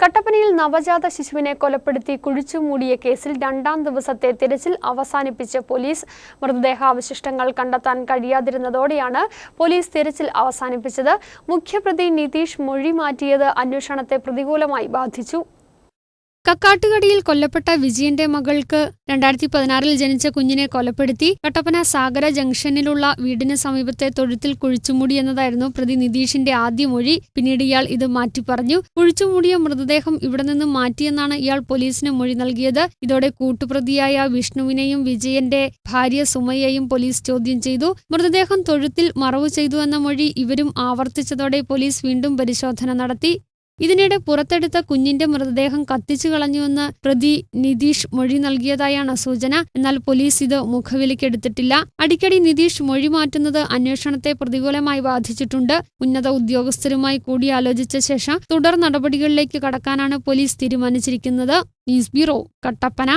കട്ടപ്പനയിൽ നവജാത ശിശുവിനെ കൊലപ്പെടുത്തി കുഴിച്ചുമൂടിയ കേസിൽ രണ്ടാം ദിവസത്തെ തിരച്ചിൽ അവസാനിപ്പിച്ച പോലീസ് മൃതദേഹാവശിഷ്ടങ്ങൾ കണ്ടെത്താൻ കഴിയാതിരുന്നതോടെയാണ് പോലീസ് തിരച്ചിൽ അവസാനിപ്പിച്ചത്. മുഖ്യപ്രതി നിതീഷ് മൊഴി മാറ്റിയത് അന്വേഷണത്തെ പ്രതികൂലമായി ബാധിച്ചു. കക്കാട്ടുകടിയിൽ കൊല്ലപ്പെട്ട വിജയന്റെ മകൾക്ക് രണ്ടായിരത്തി പതിനാറിൽ ജനിച്ച കുഞ്ഞിനെ കൊലപ്പെടുത്തി കട്ടപ്പന സാഗര ജംഗ്ഷനിലുള്ള വീടിന് സമീപത്തെ തൊഴുത്തിൽ കുഴിച്ചുമൂടി എന്നതായിരുന്നു പ്രതി നിതീഷിന്റെ ആദ്യ മൊഴി. പിന്നീട് ഇയാൾ ഇത് മാറ്റി പറഞ്ഞു കുഴിച്ചുമൂടിയ മൃതദേഹം ഇവിടെ നിന്ന് മാറ്റിയെന്നാണ് ഇയാൾ പോലീസിന് മൊഴി നൽകിയത്. ഇതോടെ കൂട്ടുപ്രതിയായ വിഷ്ണുവിനെയും വിജയന്റെ ഭാര്യ സുമയ്യയും പോലീസ് ചോദ്യം ചെയ്തു. മൃതദേഹം തൊഴുത്തിൽ മറവു ചെയ്തു എന്ന മൊഴി ഇവരും ആവർത്തിച്ചതോടെ പോലീസ് വീണ്ടും പരിശോധന നടത്തി. ഇതിനിടെ പുറത്തെടുത്ത കുഞ്ഞിന്റെ മൃതദേഹം കത്തിച്ചു കളഞ്ഞുവെന്ന് പ്രതി നിതീഷ് മൊഴി നൽകിയതായാണ് സൂചന. എന്നാൽ പോലീസ് ഇത് മുഖവിലക്കെടുത്തിട്ടില്ല അടിക്കടി നിതീഷ് മൊഴി മാറ്റുന്നത് അന്വേഷണത്തെ പ്രതികൂലമായി ബാധിച്ചിട്ടുണ്ട്. ഉന്നത ഉദ്യോഗസ്ഥരുമായി കൂടിയാലോചിച്ച ശേഷം തുടർ നടപടികളിലേക്ക് കടക്കാനാണ് പോലീസ് തീരുമാനിച്ചിരിക്കുന്നത്. News bureau Kattappana.